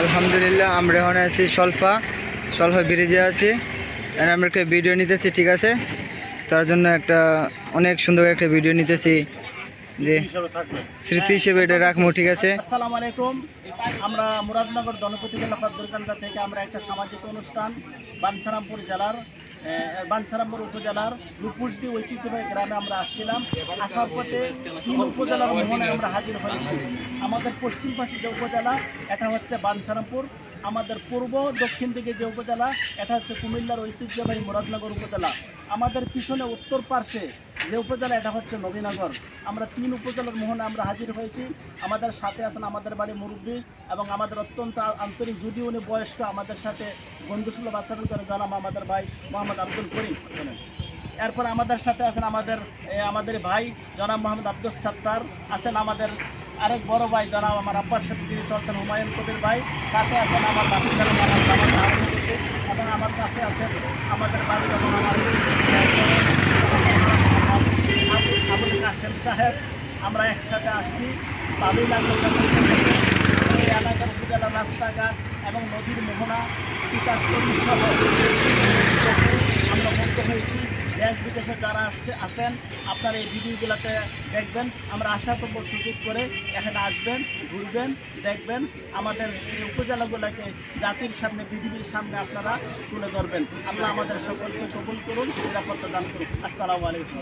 আলহামদুলিল্লাহ, আমরা এখন আছি সলফা। সলফা ব্রিজে আছি। আমরা একটা ভিডিও নিতেছি, ঠিক আছে? তার জন্য একটা অনেক সুন্দর একটা ভিডিও নিতেছি যে স্মৃতি হিসেবে এটা রাখব, ঠিক আছে? আসসালামু আলাইকুম। আমরা মুরাদনগর জনপতি জেলা দুর্গান্দা থেকে আমরা একটা সামাজিক অনুষ্ঠান, বাঞ্ছারামপুর জেলার বাঞ্ছারামপুর উপজেলার রূপুষদি ঐতিহ্যবাহী গ্রামে আমরা আসছিলাম। আসার পথে তিন উপজেলার মোহনে আমরা হাজির হয়েছি। আমাদের পশ্চিম পাশে যে উপজেলা, এটা হচ্ছে বাঞ্ছারামপুর। আমাদের পূর্ব দক্ষিণ দিকে যে উপজেলা, এটা হচ্ছে কুমিল্লার ঐতিহ্যবাহী মুরাদনগর উপজেলা। আমাদের পিছনে উত্তর পার্শ্বে যে উপজেলা, এটা হচ্ছে নবীনগর। আমরা তিন উপজেলার মোহনে আমরা হাজির হয়েছি। আমাদের সাথে আছেন আমাদের বাড়ি মুরব্বী এবং আমাদের অত্যন্ত আন্তরিক যদি উনি বয়স্ক, আমাদের সাথে বন্ধুসুলভ আচরণ করে। জানাম আমাদের ভাই মোহাম্মদ আব্দুল করিম। এরপর আমাদের সাথে আছেন আমাদের আমাদের ভাই জনাব মোহাম্মদ আব্দুল সাত্তার। আছেন আমাদের আরেক বড় ভাই জনাব আমার আব্বার সাথে, যিনি চলতেন হুমায়ুন কবির ভাই। সাথে আছেন আমার বাপি জনাব আমার জামাল হারুন রশিদ এবং আমার পাশে আছেন আমাদের বাড়ি এবং আমার সাহেব, আমরা একসাথে আসছি। ভালোই লাগল এই এলাকার উপজেলার রাস্তাঘাট এবং নদীর মোহনা, বিকাশ আমরা মুক্ত হয়েছি। দেশ বিদেশে যারা আসছে, আছেন, আপনারা এই ভিডিওগুলোতে দেখবেন। আমরা আশা করব সুযোগ করে এখানে আসবেন, ঘুরবেন, দেখবেন। আমাদের এই উপজেলাগুলোকে জাতির সামনে, পৃথিবীর সামনে আপনারা তুলে ধরবেন। আল্লাহ আমাদের সকলকে কবুল করুন, নিরাপত্তা দান করুন। আসসালামু আলাইকুম।